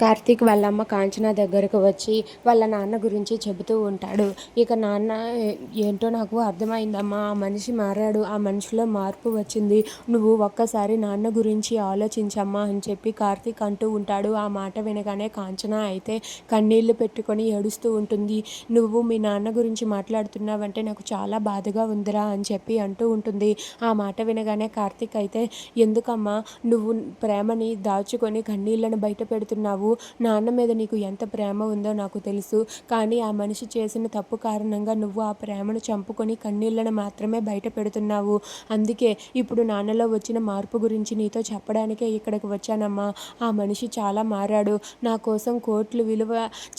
కార్తీక్ వాళ్ళమ్మ కాంచన దగ్గరకు వచ్చి వాళ్ళ నాన్న గురించి చెబుతూ ఉంటాడు. ఇక నాన్న ఏంటో నాకు అర్థమైందమ్మా ఆ మనిషి మారాడు ఆ మనిషిలో మార్పు వచ్చింది. నువ్వు ఒక్కసారి నాన్న గురించి ఆలోచించమ్మా అని చెప్పి కార్తీక్ అంటూ ఉంటాడు. ఆ మాట వినగానే కాంచన అయితే కన్నీళ్ళు పెట్టుకొని ఏడుస్తూ ఉంటుంది. నువ్వు మీ నాన్న గురించి మాట్లాడుతున్నావంటే నాకు చాలా బాధగా ఉందిరా అని చెప్పి అంటూ ఉంటుంది. ఆ మాట వినగానే కార్తీక్ అయితే ఎందుకమ్మా నువ్వు ప్రేమని దాచుకొని కన్నీళ్ళను బయట పెడుతున్నావు. నాన్న మీద నీకు ఎంత ప్రేమ ఉందో నాకు తెలుసు. కానీ ఆ మనిషి చేసిన తప్పు కారణంగా నువ్వు ఆ ప్రేమను చంపుకొని కన్నీళ్ళను మాత్రమే బయట పెడుతున్నావు. అందుకే ఇప్పుడు నాన్నలో వచ్చిన మార్పు గురించి నీతో చెప్పడానికే ఇక్కడికి వచ్చానమ్మా. ఆ మనిషి చాలా మారాడు. నా కోసం కోట్లు విలువ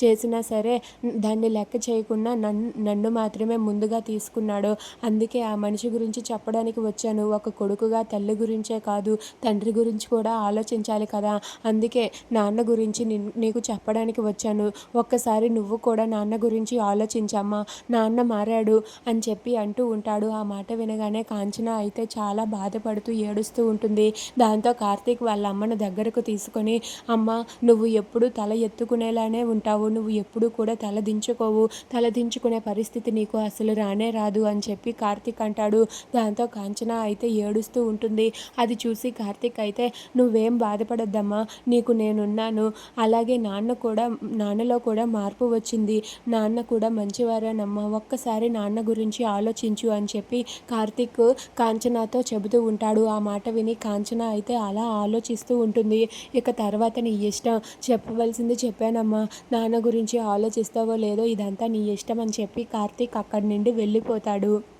చేసినా సరే దాన్ని లెక్క చేయకుండా నన్ను నన్ను మాత్రమే ముందుగా తీసుకున్నాడు. అందుకే ఆ మనిషి గురించి చెప్పడానికి వచ్చాను. ఒక కొడుకుగా తల్లి గురించే కాదు తండ్రి గురించి కూడా ఆలోచించాలి కదా. అందుకే నాన్న గురించి గురించి నీకు చెప్పడానికి వచ్చాను. ఒక్కసారి నువ్వు కూడా నాన్న గురించి ఆలోచించమ్మా. నాన్న మారాడు అని చెప్పి అంటూ ఉంటాడు. ఆ మాట వినగానే కాంచన అయితే చాలా బాధపడుతూ ఏడుస్తూ ఉంటుంది. దాంతో కార్తీక్ వాళ్ళ అమ్మను దగ్గరకు తీసుకొని అమ్మ నువ్వు ఎప్పుడు తల ఎత్తుకునేలానే ఉంటావు. నువ్వు ఎప్పుడు కూడా తల దించుకోవు. తల దించుకునే పరిస్థితి నీకు అసలు రానే రాదు అని చెప్పి కార్తీక్ అంటాడు. దాంతో కాంచన అయితే ఏడుస్తూ ఉంటుంది. అది చూసి కార్తీక్ అయితే నువ్వేం బాధపడద్దమ్మా. నీకు నేనున్నాను. అలాగే నాన్న కూడా నాన్నలో కూడా మార్పు వచ్చింది. నాన్న కూడా మంచివారేనమ్మా ఒక్కసారి నాన్న గురించి ఆలోచించు అని చెప్పి కార్తీక్ కాంచనాతో చెబుతూ ఉంటాడు. ఆ మాట విని కాంచన అయితే అలా ఆలోచిస్తూ ఉంటుంది. ఇక తర్వాత నీ ఇష్టం. చెప్పవలసింది చెప్పానమ్మా. నాన్న గురించి ఆలోచిస్తావో లేదో ఇదంతా నీ ఇష్టం అని చెప్పి కార్తీక్ అక్కడి నుండి వెళ్ళిపోతాడు.